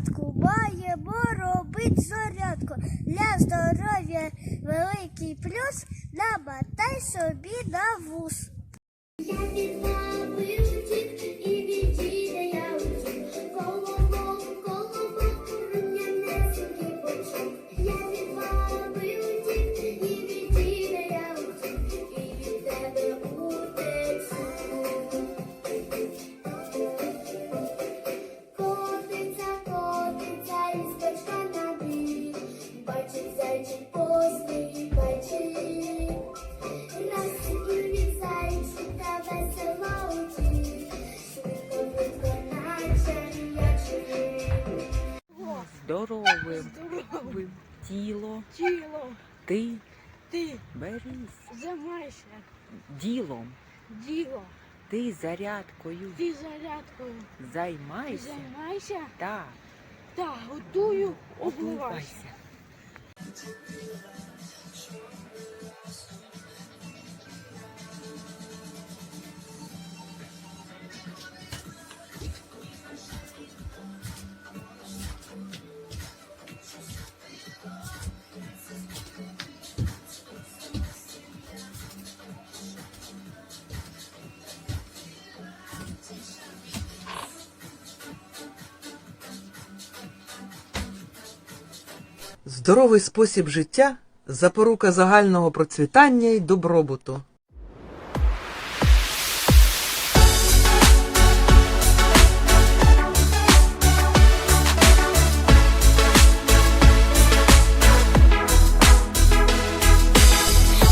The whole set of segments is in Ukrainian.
порядку, маємо робить зарядку. Для здоров'я великий плюс, намотай собі на вуз. Я від мами і від діда я утік. Здоровим, здоровим. тіло. Тіло, ти ти берись. займайся ділом, діло, ти зарядкою. Ти зарядкою. Займайся. Займайся. Так. Так, готую обливайся. Здоровий спосіб життя запорука загального процвітання й добробуту.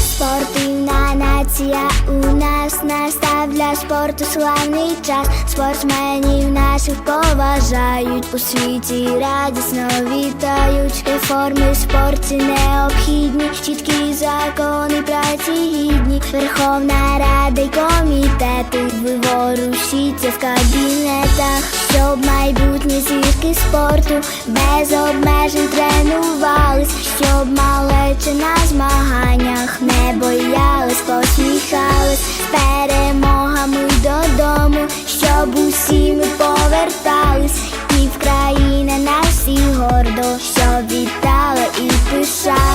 Спортивна нація у нас настав для спорту славний час. Спортсменів наших поважають у світі радісно вітають. Реформи в спорті необхідні, чіткі закони праці гідні. Верховна Рада й комітети виворушіться в кабінетах, щоб майбутні зірки спорту без обмежень тренувались, щоб малече на змаганнях не боялись, посміхались. Перемогами додому, щоб усі ми повертались, і в країна на всі гордо, щоб вітала і пишалась.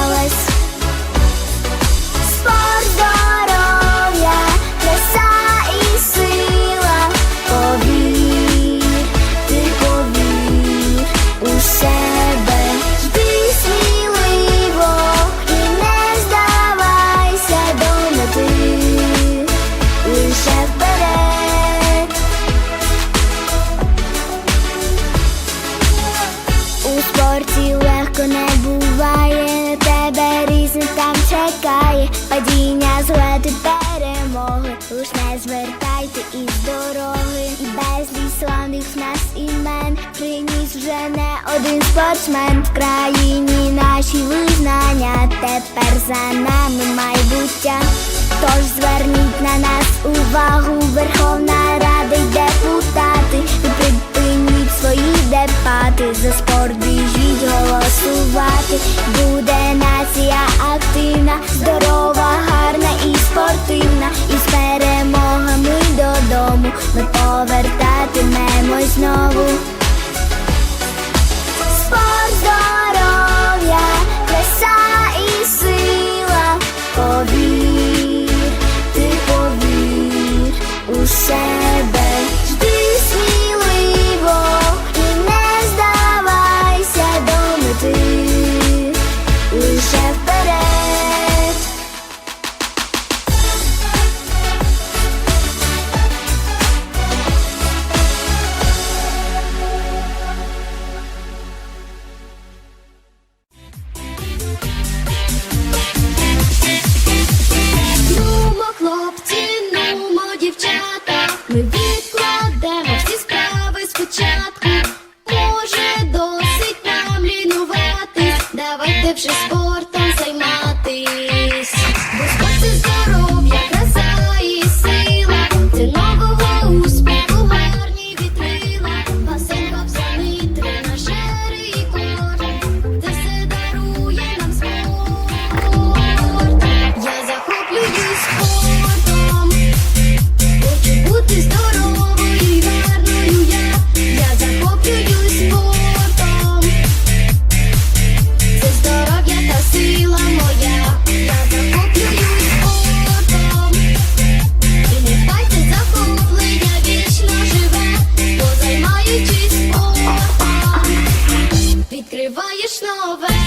Чекає, падіння, злети, перемоги, Уж не звертайте із дороги, і безліч славних нас імен приніс вже не один спортсмен. В країні наші визнання, тепер за нами майбуття. Тож зверніть на нас увагу, Верховна Рада й депутати, ви припиніть свої дебати, за спорт біжіть голосувати, активна, здорова, гарна і спортивна, і з перемогами додому ми повертатимемось знову. Спорт, здоров'я, краса і сила, повір, ти повір у over.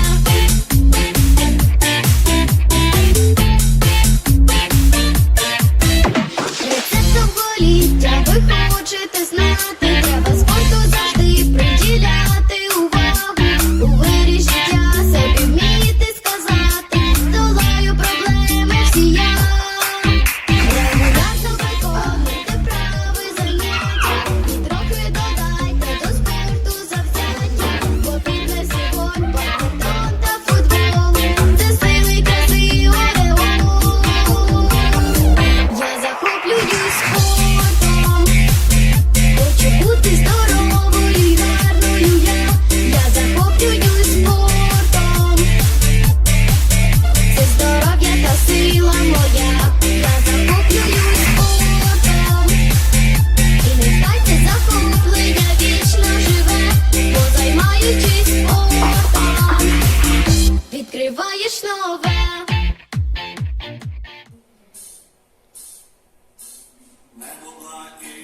lot.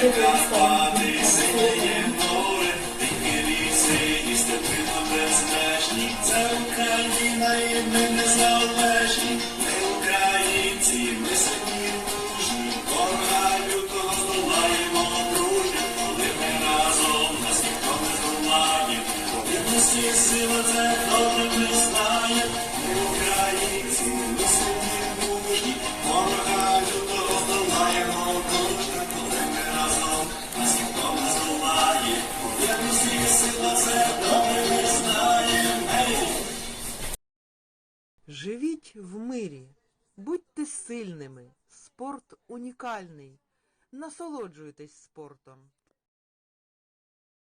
the grace Живіть в мирі, будьте сильними, спорт унікальний. Насолоджуйтесь спортом.